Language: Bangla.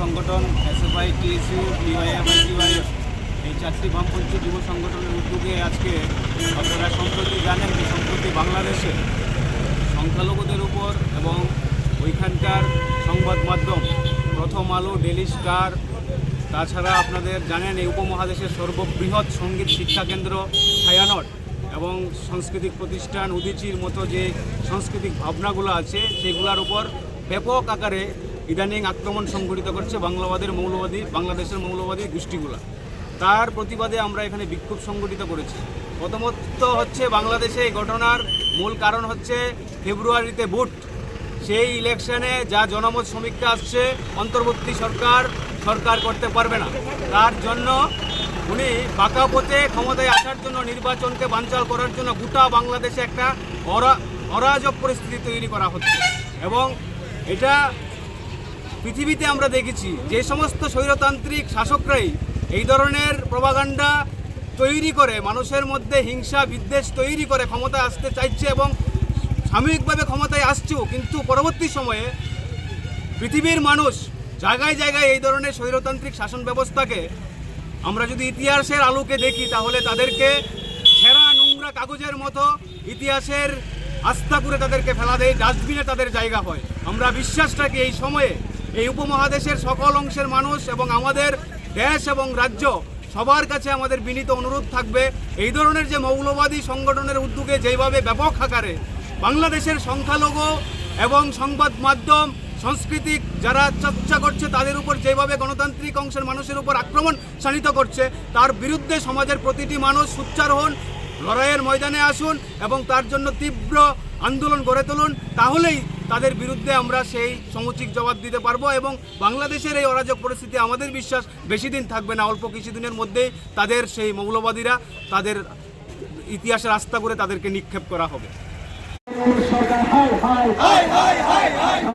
সংগঠন এসএফআই টিএসইউ ডিওয়াইএম আইটিওয়াইএফ এই চারটি বামপন্থী যুব সংগঠনের উদ্যোগে আজকে আপনারা সম্প্রতি জানেন যে সম্প্রতি বাংলাদেশে সংখ্যালঘুদের উপর এবং ওইখানকার সংবাদ মাধ্যম প্রথম আলো ডেলি স্টার, তাছাড়া আপনাদের জানেন এই উপমহাদেশের সর্ববৃহৎ সংগীত শিক্ষা কেন্দ্র ছায়ানট এবং সাংস্কৃতিক প্রতিষ্ঠান উদিচির মতো যে সাংস্কৃতিক ভাবনাগুলো আছে, সেগুলোর উপর ব্যাপক আকারে ইদানিং আক্রমণ সংঘটিত করছে বাংলাবাদের মৌলবাদী, বাংলাদেশের মৌলবাদী গোষ্ঠীগুলো। তার প্রতিবাদে আমরা এখানে বিক্ষোভ সংগঠিত করেছি। প্রথমত হচ্ছে বাংলাদেশে এই ঘটনার মূল কারণ হচ্ছে ফেব্রুয়ারিতে ভোট। সেই ইলেকশনে যা জনমত সমীক্ষা আসছে, অন্তর্বর্তী সরকার সরকার করতে পারবে না। তার জন্য উনি বাঁকা পথে ক্ষমতায় আসার জন্য, নির্বাচনকে বানচাল করার জন্য গোটা বাংলাদেশে একটা অরা, অরাজক পরিস্থিতি তৈরি করা হচ্ছে। এবং এটা পৃথিবীতে আমরা দেখেছি যে সমস্ত স্বৈরতান্ত্রিক শাসকরাই এই ধরনের প্রভাগান্ডা তৈরি করে, মানুষের মধ্যে হিংসা, বিদ্বেষ তৈরি করে ক্ষমতায় আসতে চাইছে এবং সাময়িকভাবে ক্ষমতায় আসছেও, কিন্তু পরবর্তী সময়ে পৃথিবীর মানুষ জায়গায় জায়গায় এই ধরনের স্বৈরতান্ত্রিক শাসন ব্যবস্থাকে, আমরা যদি ইতিহাসের আলোকে দেখি, তাহলে তাদেরকে ছেঁড়া নোংরা কাগজের মতো ইতিহাসের আস্থা করে তাদেরকে ফেলা দেয়, ডাস্টবিনে তাদের জায়গা হয়। আমরা বিশ্বাস রাখি এই সময়ে এই উপমহাদেশের সকল অংশের মানুষ এবং আমাদের দেশ এবং রাজ্য সবার কাছে আমাদের বিনীত অনুরোধ থাকবে, এই ধরনের যে মৌলবাদী সংগঠনের উদ্যোগে যেভাবে ব্যাপক আকারে বাংলাদেশের সংখ্যালঘু এবং সংবাদ মাধ্যম, সাংস্কৃতিক যারা চর্চা করছে, তাদের উপর যেভাবে গণতান্ত্রিক অংশের মানুষের উপর আক্রমণ শানিত করছে, তার বিরুদ্ধে সমাজের প্রতিটি মানুষ সুচ্চার হন, লড়াইয়ের ময়দানে আসুন এবং তার জন্য তীব্র আন্দোলন গড়ে তুলুন। তাহলেই তাদের বিরুদ্ধে আমরা সেই সমুচিত জবাব দিতে পারব এবং বাংলাদেশের এই অরাজক পরিস্থিতি আমাদের বিশ্বাস বেশি দিন থাকবে না, অল্প কিছুদিনের মধ্যেই তাদের সেই মৌলবাদীরা তাদের ইতিহাসে রাস্তা করে তাদেরকে নিক্ষেপ করা হবে।